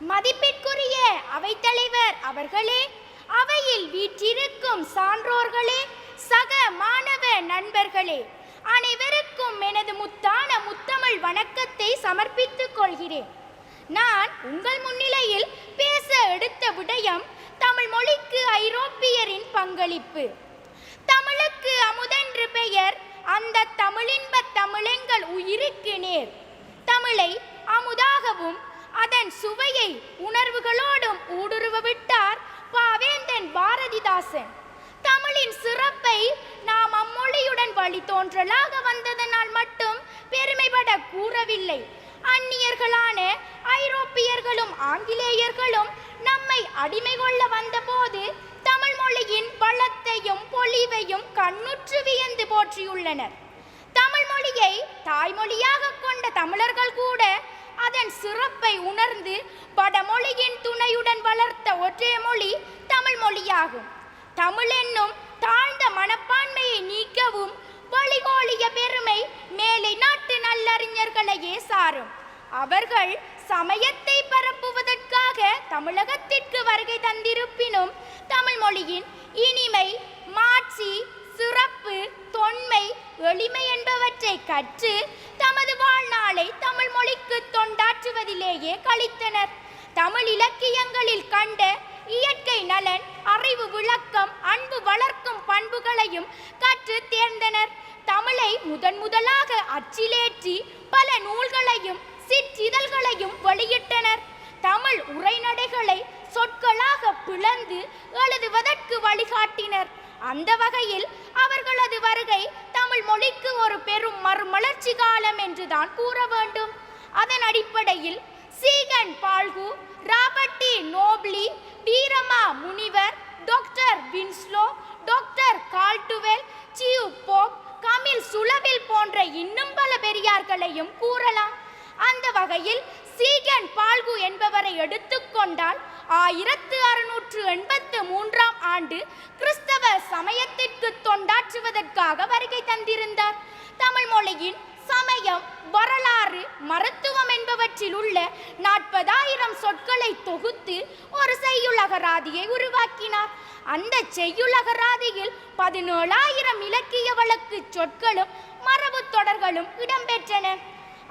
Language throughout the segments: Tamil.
மதிப்பிற்குரிய அவைத்தலைவர் அவர்களே அவையில் வீற்றிருக்கும் சான்றோர்களே சக மாணவ நண்பர்களே அனைவருக்கும் எனது முத்தான முத்தமிழ் வணக்கத்தை சமர்ப்பித்துக் கொள்கிறேன். நான் உங்கள் முன்னிலையில் பேச எடுத்த விடயம் தமிழ் மொழிக்கு ஐரோப்பியரின் பங்களிப்பு. தமிழுக்கு அமுதென்று பெயர் அந்த தமிழின்ப தமிழெங்கள் உயிருக்கு நேர். சுவையை உணர்வுகளோடும் ஊடுருவ விட்டார் பாவேந்தன் பாரதிதாசன். தமிழின் சிறப்பை நாம் அம்மொழியுடன் வழி தோன்றலாக வந்ததனால் மட்டும் பெருமைப்பட கூறவில்லை. அந்நியர்களான ஐரோப்பியர்களும் ஆங்கிலேயர்களும் நம்மை அடிமை கொள்ள வந்தபோது தமிழ் மொழியின் வளத்தையும் பொலிவையும் கண்ணுற்று வியந்து போற்றியுள்ளனர். தமிழ் மொழியை தாய்மொழியாக கொண்ட தமிழர்கள் கூட அதன் சிறப்பை உணர்ந்து வடமொழியின் துணையுடன் வளர்த்த ஒற்றை மொழி தமிழ் மொழியாகும். தமிழ் என்னும் தாழ்ந்த மனப்பான்மையை நீக்கவும் வழிகோலிய பெருமை மேலை நாட்டு நல்லறிஞர்களையே சாரும். அவர்கள் சமயத்தை பரப்புவதற்காக தமிழகத்திற்கு வருகை தந்திருப்பினும் தமிழ் மொழியின் இனிமை மாட்சி சிறப்பு தொன்மை எளிமை என்பவற்றை கற்று தமிழ் மொழிக்கு தொண்டாற்றுவதிலேயே கழித்தனர் தமிழ் இலக்கியங்களில் கண்ட இயற்கை நலன் அறிவு விளக்கம் அன்பு வளர்க்கும் பண்புகளையும் கற்று தேர்ந்தனர். தமிழை முதன் முதலாக அச்சிலேற்றி பல நூல்களையும் சிற்றிதழ்களையும் வெளியிட்டனர். தமிழ் உரைநடைகளை சொற்களாக பிளந்து எழுதுவதற்கு வழிகாட்டினர். அந்த வகையில் அவர்களது வருகை தமிழ் மொழிக்கு ஒரு பெரும் மறுமலர்ச்சி காலம் என்றுதான் கூற வேண்டும் அதன் அடிப்படையில் சீகன் பால்கு Robert de Nobili Veerama Munivar doctor Winslow doctor Caldwell G U Pope Kamil Zvelebil போன்ற இன்னும் பல பெரியார்களையும் கூறலாம். அந்த வகையில் சீகன் பால்கு என்பவரை எடுத்துக்கொண்டால் ஆயிரத்து அறுநூற்று எண்பத்து மூன்றாம் ஆண்டு கிறிஸ்தவ சமயத்திற்கு தொண்டாற்றுவதற்காக வருகை தந்திருந்தார். தமிழ் மொழியின் சமயம் வரலாறு மருத்துவம் என்பவற்றில் உள்ள நாற்பதாயிரம் சொற்களை தொகுத்து ஒரு செய்யுலகராதியை உருவாக்கினார். அந்த செய்யுலகராதியில் பதினேழாயிரம் இலக்கிய வழக்கு சொற்களும் மரபு தொடர்களும் இடம்பெற்றன.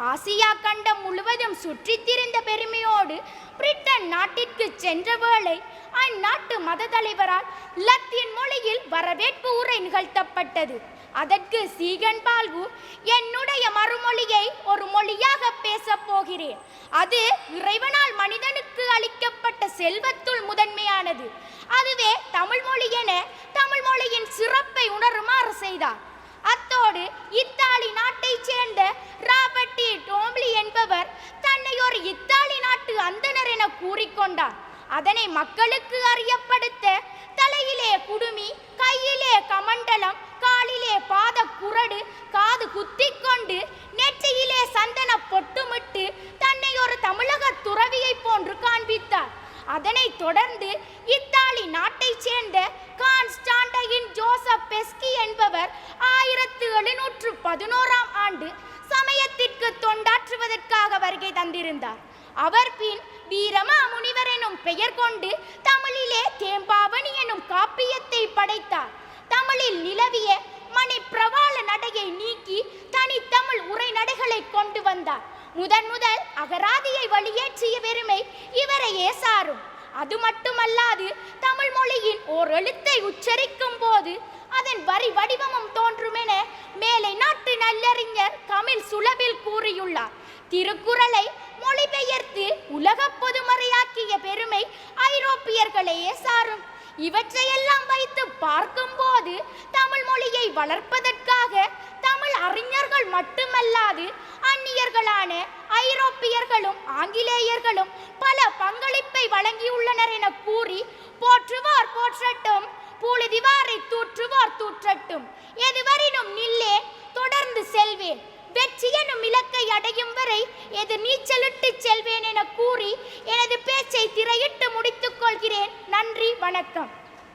ஆசியா கண்டம் முழுவதும் சுற்றி திரிந்த பெருமையோடு பிரிட்டன் நாட்டிற்கு சென்ற வேளை அந்நாட்டு மத தலைவரால் லத்தீன் மொழியில் வரவேற்பு உரை நிகழ்த்தப்பட்டது. அதற்கு சீகன் பால்கு என்னுடைய மறுமொழியை ஒரு மொழியாக பேசப் போகிறேன். அது இறைவனால் மனிதனுக்கு அளிக்கப்பட்ட செல்வத்துள் முதன்மையானது. அதுவே தமிழ் மொழி என தமிழ் மொழியின் சிறப்பை உணருமாறு செய்தார். அத்தோடு இத்தாலி நாட்டைச் சேர்ந்த ராபர்டி டோம்லி என்பவர் தன்னை ஒரு இத்தாலி நாட்டு அந்தணர் என கூறிக்கொண்டார். அதனை மக்களுக்கு அறியப்படுத்த தலையிலே குடுமி கையிலே கமண்டலம் காலிலே பாத குரடு காது குத்திக் கொண்டு நெற்றியிலே சந்தன பொட்டுமிட்டு தன்னை ஒரு தமிழக துறவியைப் போன்று காண்பித்தார் அதனைத் தொடர்ந்து இத்தாலி நாட்டைச் சேர்ந்த கான்ஸ்டாண்டைன் ஜோசப் பெஸ்கி என்பவர் ஆயிரத்து எழுநூற்று பதினோராம் ஆண்டு சமயத்திற்கு தொண்டாற்றுவதற்காக வருகை தந்திருந்தார் அவர் பின் வீரமா முனிவர் எனும் பெயர் கொண்டு தமிழிலே தேம்பாவணி எனும் காப்பியத்தை படைத்தார். தமிழில் நிலவிய மணி பிரவாள நடையை நீக்கி தனித்தமிழ் உரைநடைகளை கொண்டு வந்தார். முதன் முதல் அகராதியை வழியேற்றிய பெருமை இவரையே சாரும். அது மட்டுமல்லாது தமிழ் மொழியின் ஓர் எழுத்தை உச்சரிக்கும் போது அதன் வரி வடிவமும் தோன்றுமென மேலை நாட்டு நல்லறிஞர் தமிழ் சுலபில் கூறியுள்ளார். திருக்குறளை மொழிபெயர்த்து உலக பொதுமறையாக்கிய பெருமை ஐரோப்பியர்களையே சாரும். இவற்றையெல்லாம் வைத்து பார்க்கும்போது தமிழ் மொழியை வளர்ப்பதற்காக தமிழ் அறிஞர்கள் மட்டுமல்லாது அந்நியர்களான ஐரோப்பியர்களும் ஆங்கிலேயர்களும் பல பங்களிப்பை வழங்கியுள்ளனர் என கூறி போற்றுவார் போற்றட்டும் பூழுதிவாரை தூற்றுவார் தூற்றட்டும். எதுவரினும் நில்லே தொடர்ந்து செல்வேன். வெற்றி எனும் இலக்கை அடையும் வரை எது நீச்சலிட்டு செல்வேன் என கூறி எனது பேச்சை திரையிட்டு முடித்துக் கொள்கிறேன். நன்றி வணக்கம்.